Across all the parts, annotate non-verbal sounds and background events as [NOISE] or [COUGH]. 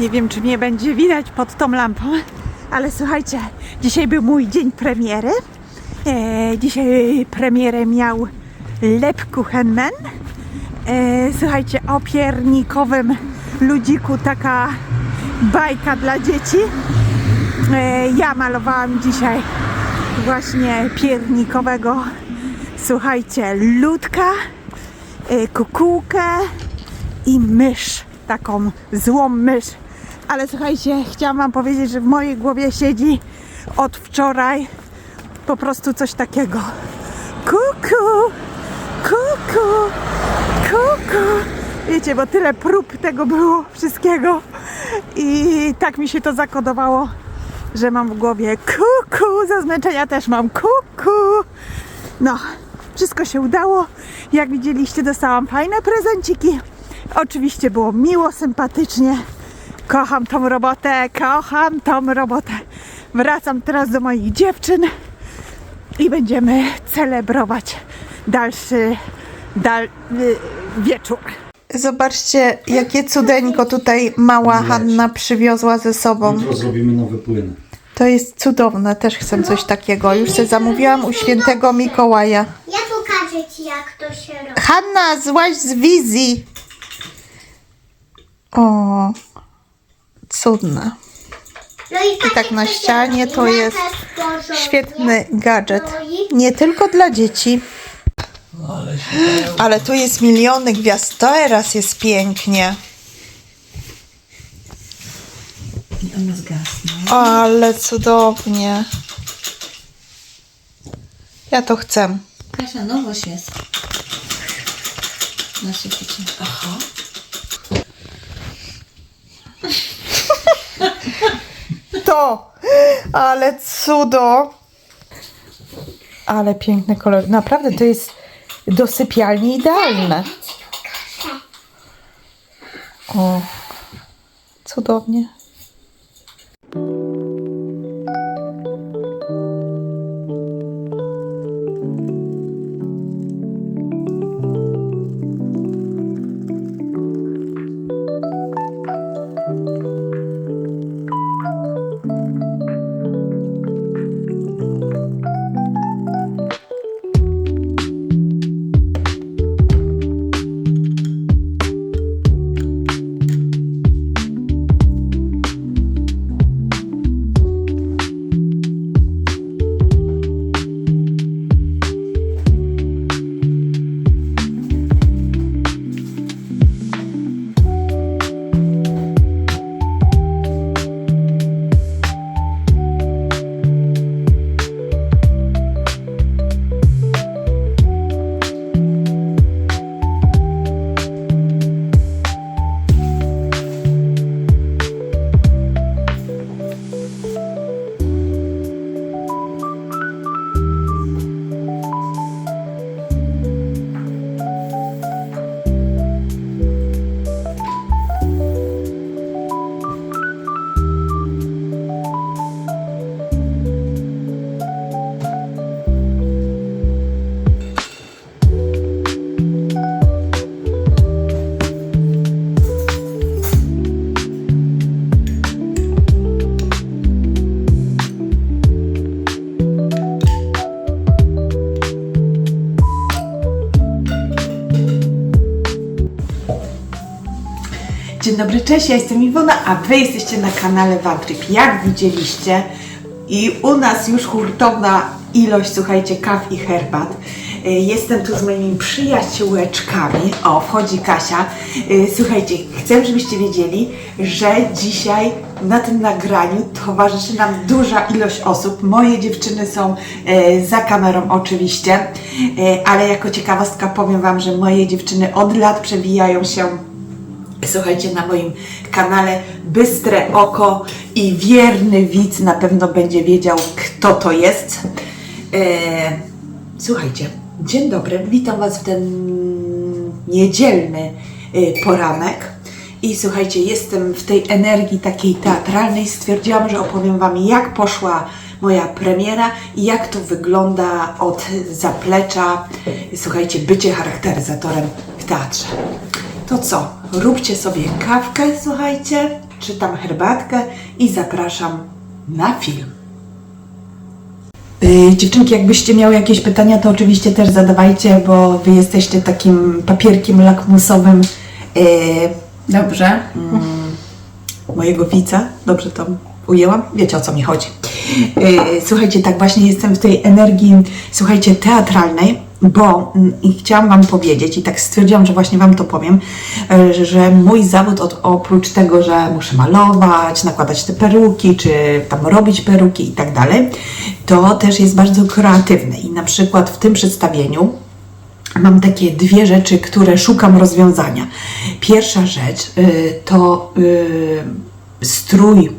Nie wiem, czy mnie będzie widać pod tą lampą, ale słuchajcie, dzisiaj był mój dzień premiery. E, dzisiaj premierę miał Lep Kuchenman. E, słuchajcie, o piernikowym ludziku taka bajka dla dzieci. E, ja malowałam dzisiaj właśnie piernikowego, słuchajcie, ludka, e, kukułkę i mysz, taką złą mysz. Ale słuchajcie, chciałam wam powiedzieć, że w mojej głowie siedzi od wczoraj po prostu coś takiego. Kuku, kuku, kuku. Wiecie, bo tyle prób tego było, wszystkiego. I tak mi się to zakodowało, że mam w głowie kuku. Ze zmęczenia też mam kuku. No, wszystko się udało. Jak widzieliście, dostałam fajne prezenciki. Oczywiście było miło, sympatycznie. Kocham tą robotę, kocham tą robotę. Wracam teraz do moich dziewczyn i będziemy celebrować dalszy dal, y, wieczór. Zobaczcie, jakie cudeńko tutaj mała Hanna przywiozła ze sobą. Jutro zrobimy nowy płyn. To jest cudowne, też chcę coś takiego. Już się zamówiłam u świętego Mikołaja. Ja pokażę ci, jak to się robi. Hanna, złaź z wizji. O, cudne. No i, I tak na ścianie to jest Świetny. Gadżet. Nie tylko dla dzieci. Ale tu jest miliony gwiazd. Teraz jest pięknie. One zgasną. Ale cudownie. Ja to chcę. Kasia, nowość jest. Na suficie. Aha. To! Ale cudo! Ale piękny kolor. Naprawdę to jest do sypialni idealne. O, cudownie. Dobry, cześć, ja jestem Iwona, a Wy jesteście na kanale Watrip. Jak widzieliście, i u nas już hurtowna ilość, słuchajcie, kaw i herbat. Y, Jestem tu z moimi przyjaciółeczkami. O, wchodzi Kasia. Y, Słuchajcie, chcę, żebyście wiedzieli, że dzisiaj na tym nagraniu towarzyszy nam duża ilość osób. Moje dziewczyny są e, za kamerą oczywiście, e, ale jako ciekawostka powiem Wam, że moje dziewczyny od lat przewijają się Słuchajcie, na moim kanale Bystre Oko i wierny widz na pewno będzie wiedział, kto to jest. E, słuchajcie, dzień dobry, witam Was w ten niedzielny e, poranek. I słuchajcie, jestem w tej energii takiej teatralnej. Stwierdziłam, że opowiem Wam, jak poszła moja premiera i jak to wygląda od zaplecza, słuchajcie, bycie charakteryzatorem w teatrze. To co? Róbcie sobie kawkę, słuchajcie. czytam herbatkę i zapraszam na film. Yy, dziewczynki, jakbyście miały jakieś pytania, to oczywiście też zadawajcie, bo wy jesteście takim papierkiem lakmusowym yy, Dobrze. mojego widza. Dobrze to ujęłam? Wiecie o co mi chodzi. Yy, słuchajcie, tak właśnie jestem w tej energii, słuchajcie, teatralnej, bo mm, chciałam Wam powiedzieć i tak stwierdziłam, że właśnie Wam to powiem, yy, że mój zawód od, oprócz tego, że muszę malować, nakładać te peruki, czy tam robić peruki i tak dalej, to też jest bardzo kreatywny i na przykład w tym przedstawieniu mam takie dwie rzeczy, które szukam rozwiązania. Pierwsza rzecz y, to y, strój,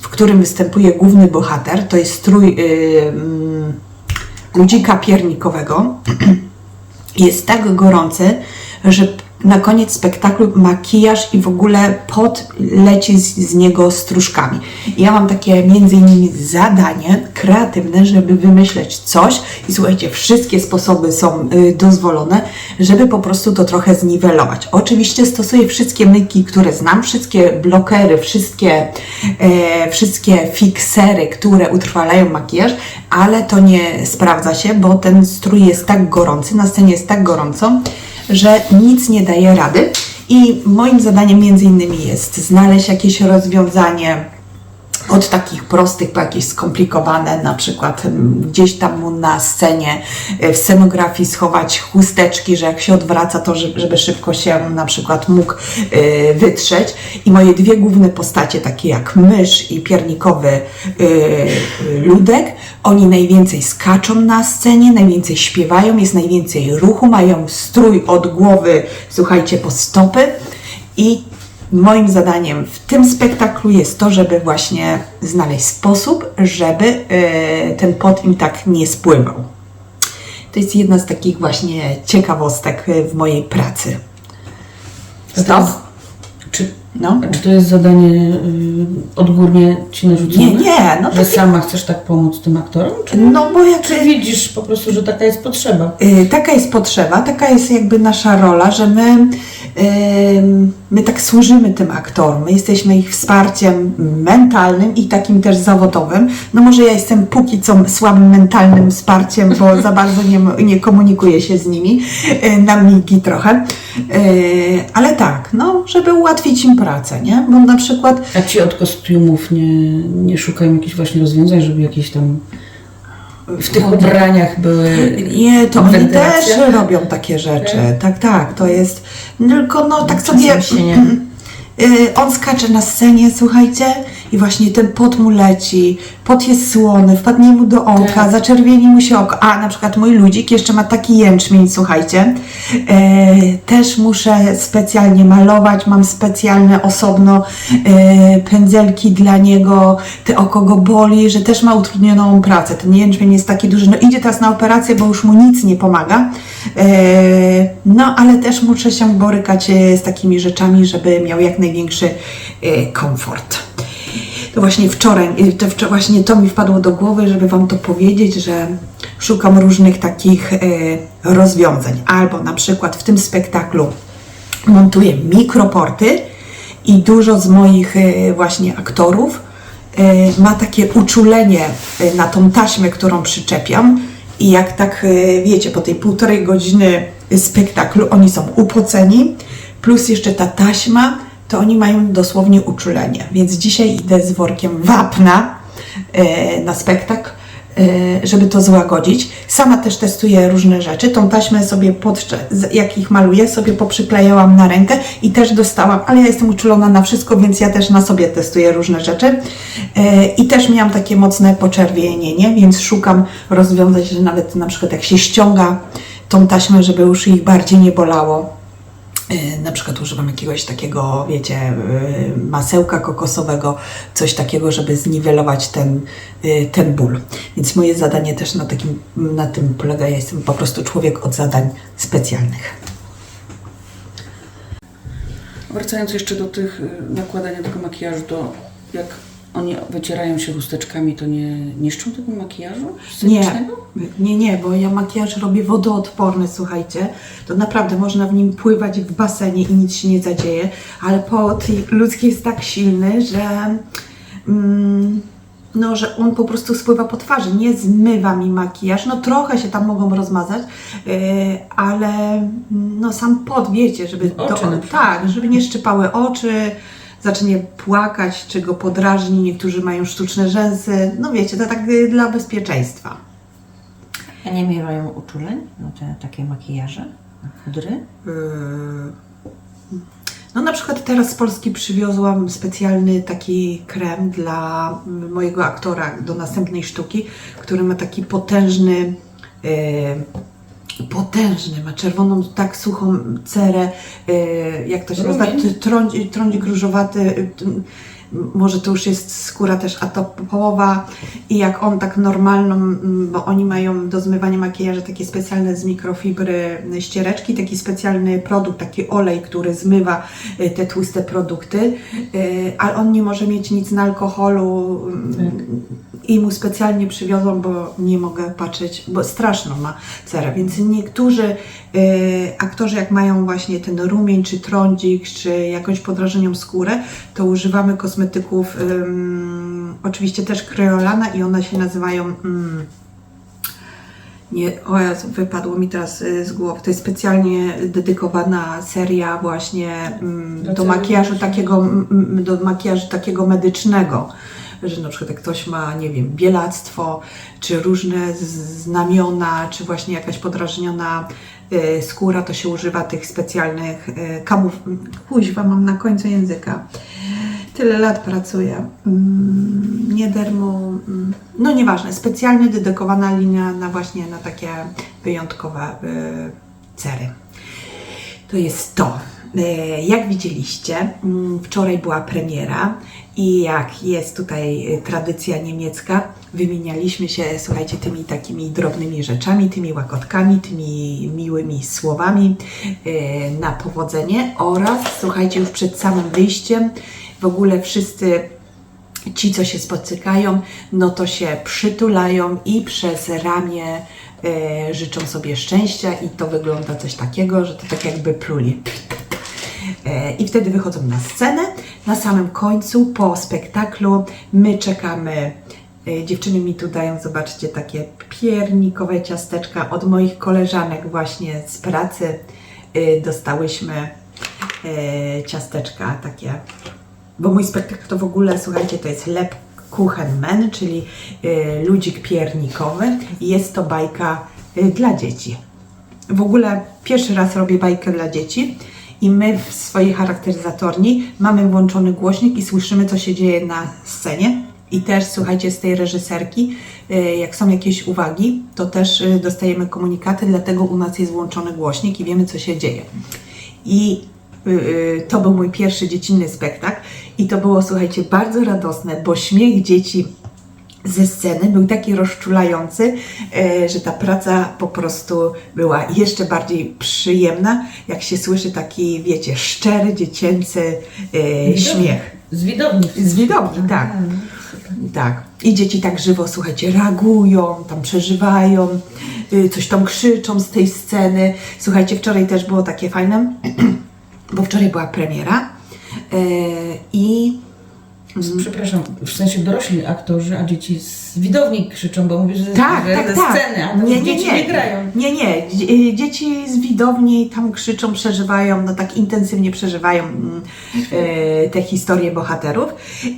w którym występuje główny bohater. To jest strój ludzika piernikowego. [CLEARS THROAT] Jest tak gorący, że na koniec spektaklu makijaż i w ogóle pot leci z, z niego stróżkami. Ja mam takie między innymi zadanie kreatywne, żeby wymyśleć coś i słuchajcie, wszystkie sposoby są y, dozwolone, żeby po prostu to trochę zniwelować. Oczywiście stosuję wszystkie myki, które znam, wszystkie blokery, wszystkie, e, wszystkie fiksery, które utrwalają makijaż, ale to nie sprawdza się, bo ten strój jest tak gorący, na scenie jest tak gorąco, że nic nie daje rady. I moim zadaniem między innymi jest znaleźć jakieś rozwiązanie od takich prostych po jakieś skomplikowane, na przykład mm, gdzieś tam mu na scenie e, w scenografii schować chusteczki, że jak się odwraca, to żeby, szybko się na przykład mógł e, wytrzeć. I moje dwie główne postacie, takie jak mysz i piernikowy e, ludek, oni najwięcej skaczą na scenie, najwięcej śpiewają, jest najwięcej ruchu, mają strój od głowy, słuchajcie, po stopy i moim zadaniem w tym spektaklu jest to, żeby właśnie znaleźć sposób, żeby e, ten pot im tak nie spływał. To jest jedna z takich właśnie ciekawostek e, w mojej pracy. Stop? Czy, No. czy to jest zadanie y, odgórnie ci narzucone? Nie, nie, no Że sama chcesz tak pomóc tym aktorom? Czy, No bo jak czy widzisz po prostu, że taka jest potrzeba? Y, Taka jest potrzeba, taka jest jakby nasza rola, że my, my tak służymy tym aktorom, my jesteśmy ich wsparciem mentalnym i takim też zawodowym. No może ja jestem póki co słabym mentalnym wsparciem, bo za [LAUGHS] bardzo nie, nie komunikuję się z nimi, y, na migi trochę, Y, ale tak, no żeby ułatwić im pracę, nie? Bo na przykład A ci od kostiumów nie, nie szukają jakichś właśnie rozwiązań, żeby jakieś tam w tych ubraniach były Nie, to oni też robią takie rzeczy. Tak, tak, to jest. Tylko no tak sobie. czasem się nie- [LAUGHS] Y, On skacze na scenie, słuchajcie, i właśnie ten pot mu leci, pot jest słony, wpadnie mu do oka, Tak. zaczerwieni mu się oko. A na przykład mój ludzik jeszcze ma taki jęczmień, słuchajcie. E, też muszę specjalnie malować, mam specjalne osobno e, pędzelki dla niego, te oko go boli, że też ma utrudnioną pracę. Ten jęczmień jest taki duży, no idzie teraz na operację, bo już mu nic nie pomaga. E, no ale też muszę się borykać e, z takimi rzeczami, żeby miał jak największy e, komfort. To właśnie wczoraj, y, to właśnie to mi wpadło do głowy, żeby Wam to powiedzieć, że szukam różnych takich e, rozwiązań. Albo na przykład w tym spektaklu montuję mikroporty i dużo z moich e, właśnie aktorów ma takie uczulenie na tą taśmę, którą przyczepiam i jak tak, wiecie, po tej półtorej godziny spektaklu oni są upoceni, plus jeszcze ta taśma, to oni mają dosłownie uczulenie. Więc dzisiaj idę z workiem wapna e, na spektakl, e, żeby to złagodzić. Sama też testuję różne rzeczy. Tą taśmę sobie jak ich maluję, sobie poprzyklejałam na rękę i też dostałam, ale ja jestem uczulona na wszystko, więc ja też na sobie testuję różne rzeczy. E, I też miałam takie mocne poczerwienienie, więc szukam rozwiązań, że nawet na przykład jak się ściąga tą taśmę, żeby już ich bardziej nie bolało. E, [CLEARS THROAT] Na przykład używam jakiegoś takiego, wiecie, e, masełka kokosowego, coś takiego, żeby zniwelować ten, e, ten ból. Więc moje zadanie też na, takim, na tym polega. Ja jestem po prostu człowiek od zadań specjalnych. Wracając jeszcze do tych y, nakładania tego makijażu, to jak oni wycierają się chusteczkami, to nie niszczą tego makijażu Nie, nie, nie, bo ja makijaż robię wodoodporny, słuchajcie. To naprawdę można w nim pływać w basenie i nic się nie zadzieje, ale pot ludzki jest tak silny, że, mm, no, że on po prostu spływa po twarzy, nie zmywa mi makijaż. No trochę się tam mogą rozmazać, yy, ale mm, no sam pot, wiecie, żeby Oczy przykład. tak, żeby nie szczypały oczy, zacznie płakać, czy go podrażni. Niektórzy mają sztuczne rzęsy. No wiecie, to tak y, dla bezpieczeństwa. A nie miewają uczuleń na te takie makijaże, pudry? Yy, No na przykład teraz z Polski przywiozłam specjalny taki krem dla mojego aktora do następnej sztuki, który ma taki potężny, yy, potężny, ma czerwoną tak suchą cerę, yy, jak to się nazywa, trądzik, trądzik różowaty, t- może to już jest skóra też atopowa i jak on tak normalną, mm, bo oni mają do zmywania makijażu takie specjalne z mikrofibry ściereczki, taki specjalny produkt, taki olej, który zmywa y, te tłuste produkty, y, ale on nie może mieć nic na alkoholu mm, i mu specjalnie przywiozłam, bo nie mogę patrzeć, bo straszną ma cerę, więc niektórzy y, aktorzy jak mają właśnie ten rumień, czy trądzik, czy jakąś podrażenioną skórę, to używamy kosmetyków oczywiście też Creolana i one się nazywają mm, nie, o Jezu, wypadło mi teraz y, z głowy. To jest specjalnie dedykowana seria właśnie mm, Do makijażu takiego, mm, mm, do makijażu takiego medycznego. Że na przykład ktoś ma, nie wiem, bielactwo, czy różne znamiona, czy właśnie jakaś podrażniona y, skóra, to się używa tych specjalnych y, kamów. Kuźwa, mam na końcu języka. Tyle lat pracuję. Mm, Nie dermo. mm, No nieważne, specjalnie dedykowana linia na właśnie na takie wyjątkowe y, cery. To jest to. E, Jak widzieliście, mm, wczoraj była premiera i jak jest tutaj e, tradycja niemiecka, wymienialiśmy się, słuchajcie, tymi takimi drobnymi rzeczami, tymi łakotkami, tymi miłymi słowami e, na powodzenie oraz, słuchajcie, już przed samym wyjściem w ogóle wszyscy ci, co się spotykają, no to się przytulają i przez ramię życzą sobie szczęścia i to wygląda coś takiego, że to tak jakby pluli. E, I wtedy wychodzą na scenę. Na samym końcu, po spektaklu, my czekamy. e, Dziewczyny mi tu dają, zobaczcie, takie piernikowe ciasteczka od moich koleżanek właśnie z pracy. e, Dostałyśmy ciasteczka takie bo mój spektakl to w ogóle, słuchajcie, to jest Lep Kuchenman, czyli ludzik piernikowy jest to bajka dla dzieci. W ogóle pierwszy raz robię bajkę dla dzieci i my w swojej charakteryzatorni mamy włączony głośnik i słyszymy, co się dzieje na scenie. I też słuchajcie z tej reżyserki, y, jak są jakieś uwagi, to też y, dostajemy komunikaty, dlatego u nas jest włączony głośnik i wiemy, co się dzieje. I y, to był mój pierwszy dziecinny spektakl i to było, słuchajcie, bardzo radosne, bo śmiech dzieci ze sceny był taki rozczulający, e, że ta praca po prostu była jeszcze bardziej przyjemna, jak się słyszy taki, wiecie, szczery, dziecięcy e, śmiech. Z widowni. Z widowni, tak. Tak. I dzieci tak żywo, słuchajcie, reagują, tam przeżywają, y, coś tam krzyczą z tej sceny. Słuchajcie, wczoraj też było takie fajne, [CLEARS THROAT] bo wczoraj była premiera y, i Przepraszam, w sensie dorośli aktorzy, a dzieci z widowni krzyczą, bo mówisz, że tak, że tak, ze tak. sceny, a tam dzieci nie grają. Nie, nie. Y, Dzieci z widowni tam krzyczą, przeżywają, no tak intensywnie przeżywają e, te historie bohaterów.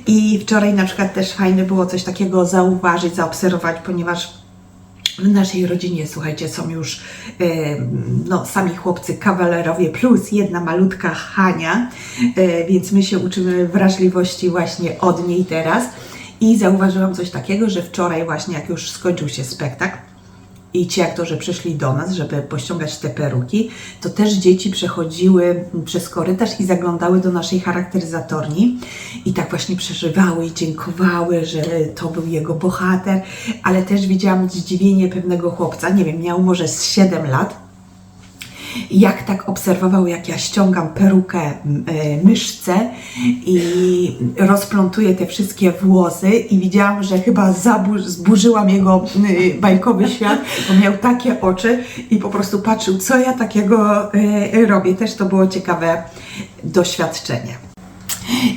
I wczoraj na przykład też fajne było coś takiego zauważyć, zaobserwować, ponieważ w naszej rodzinie, słuchajcie, są już e, no, sami chłopcy kawalerowie plus jedna malutka Hania, e, więc my się uczymy wrażliwości właśnie od niej teraz. I zauważyłam coś takiego, że wczoraj właśnie jak już skończył się spektakl, i ci aktorzy przyszli do nas, żeby pościągać te peruki, to też dzieci przechodziły przez korytarz i zaglądały do naszej charakteryzatorni. I tak właśnie przeżywały i dziękowały, że to był jego bohater, ale też widziałam zdziwienie pewnego chłopca, nie wiem, miał może z 7 lat, jak tak obserwował, jak ja ściągam perukę e, myszce i rozplątuję te wszystkie włosy i widziałam, że chyba zburzyłam jego y, bajkowy świat, bo miał takie oczy i po prostu patrzył, co ja takiego e, robię. Też to było ciekawe doświadczenie.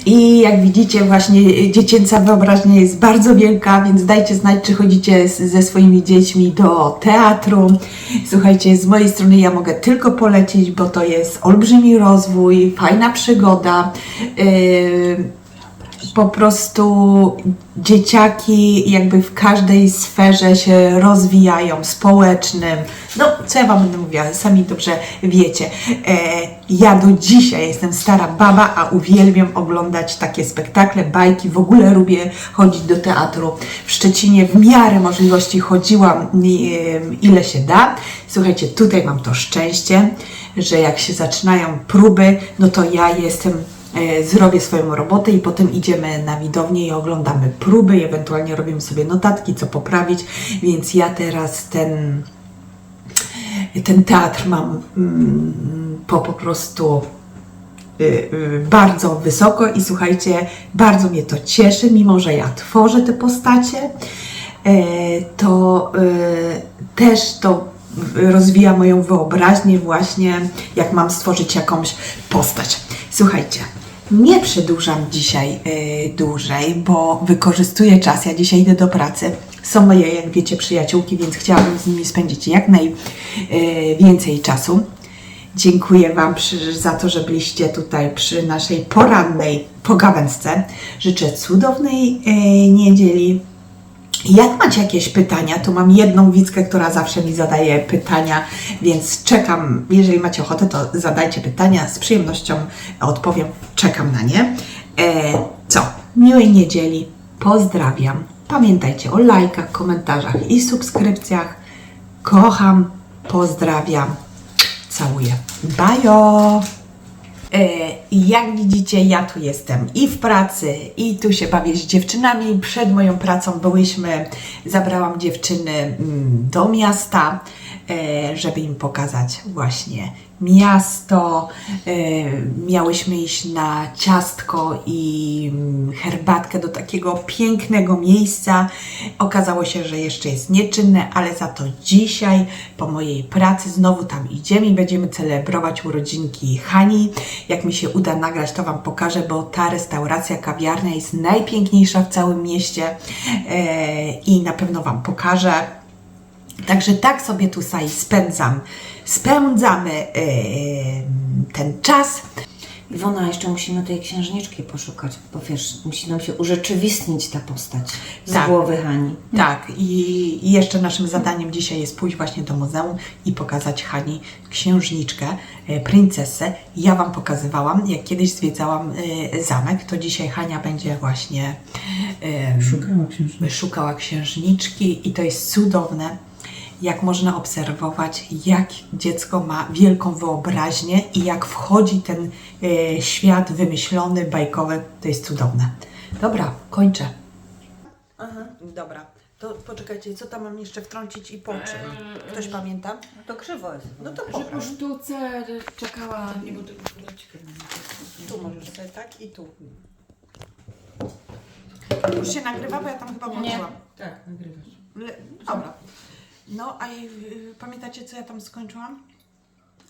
I jak widzicie, właśnie dziecięca wyobraźnia jest bardzo wielka, więc dajcie znać, czy chodzicie ze swoimi dziećmi do teatru. Słuchajcie, z mojej strony ja mogę tylko polecić, bo to jest olbrzymi rozwój, fajna przygoda. Yy, po prostu dzieciaki jakby w każdej sferze się rozwijają, społecznym. No, co ja Wam będę mówiła, sami dobrze wiecie. E, ja do dzisiaj jestem stara baba, a uwielbiam oglądać takie spektakle, bajki, w ogóle lubię chodzić do teatru. W Szczecinie w miarę możliwości chodziłam nie, ile się da. Słuchajcie, tutaj mam to szczęście, że jak się zaczynają próby, no to ja jestem e, zrobię swoją robotę i potem idziemy na widownię i oglądamy próby i ewentualnie robimy sobie notatki, co poprawić, więc ja teraz ten, ten teatr mam mm, po, po prostu y, y, bardzo wysoko i słuchajcie, bardzo mnie to cieszy, mimo że ja tworzę te postacie, e, to y, też to rozwija moją wyobraźnię właśnie, jak mam stworzyć jakąś postać. Słuchajcie, nie przedłużam dzisiaj y, dłużej, bo wykorzystuję czas. Ja dzisiaj idę do pracy. Są moje, jak wiecie, przyjaciółki, więc chciałabym z nimi spędzić jak najwięcej czasu. Dziękuję Wam za to, że byliście tutaj przy naszej porannej pogawędce. Życzę cudownej y, niedzieli. Jak macie jakieś pytania, to mam jedną widzkę, która zawsze mi zadaje pytania, więc czekam. Jeżeli macie ochotę, to zadajcie pytania. Z przyjemnością odpowiem. Czekam na nie. E, co? Miłej niedzieli. Pozdrawiam. Pamiętajcie o lajkach, komentarzach i subskrypcjach. Kocham. Pozdrawiam. Całuję. Bajo! E, jak widzicie, ja tu jestem i w pracy, i tu się bawię z dziewczynami. Przed moją pracą byłyśmy, zabrałam dziewczyny mm, do miasta, e, żeby im pokazać właśnie miasto. E, Miałyśmy iść na ciastko i mm, herbatkę do takiego pięknego miejsca. Okazało się, że jeszcze jest nieczynne, ale za to dzisiaj po mojej pracy znowu tam idziemy i będziemy celebrować urodzinki Hani. Jak mi się uda nagrać, to Wam pokażę, bo ta restauracja, kawiarnia jest najpiękniejsza w całym mieście e, i na pewno Wam pokażę. Także tak sobie tutaj spędzam, spędzamy e, ten czas. Iwona, jeszcze musimy tej księżniczki poszukać, bo wiesz, musi nam się urzeczywistnić ta postać z Tak. głowy Hani. Tak, i i jeszcze naszym zadaniem dzisiaj jest pójść właśnie do muzeum i pokazać Hani księżniczkę, e, princesę. Ja Wam pokazywałam, jak kiedyś zwiedzałam e, zamek, to dzisiaj Hania będzie właśnie e, Szukała księżniczki. szukała księżniczki i to jest cudowne, jak można obserwować, jak dziecko ma wielką wyobraźnię i jak wchodzi ten e, świat wymyślony, bajkowy. To jest cudowne. Dobra, kończę. Aha, dobra. To poczekajcie, co tam mam jeszcze wtrącić i po czym? Ktoś pamięta? To krzywo jest. No to Że poproszę. po sztuce czekała. Nie, bo Tu możesz sobie tak i tu. Już się nagrywa, bo ja tam chyba włączyłam. Tak, nagrywasz. Le- Dobra. No, a i, y, pamiętacie, co ja tam skończyłam?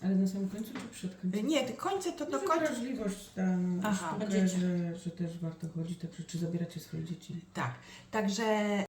Ale na samym końcu czy przed końcem? Nie, te końce to do Że końca. wrażliwość tam, Aha, sztukę, będziecie. że, że też warto chodzić, także czy zabieracie swoje dzieci? Tak, także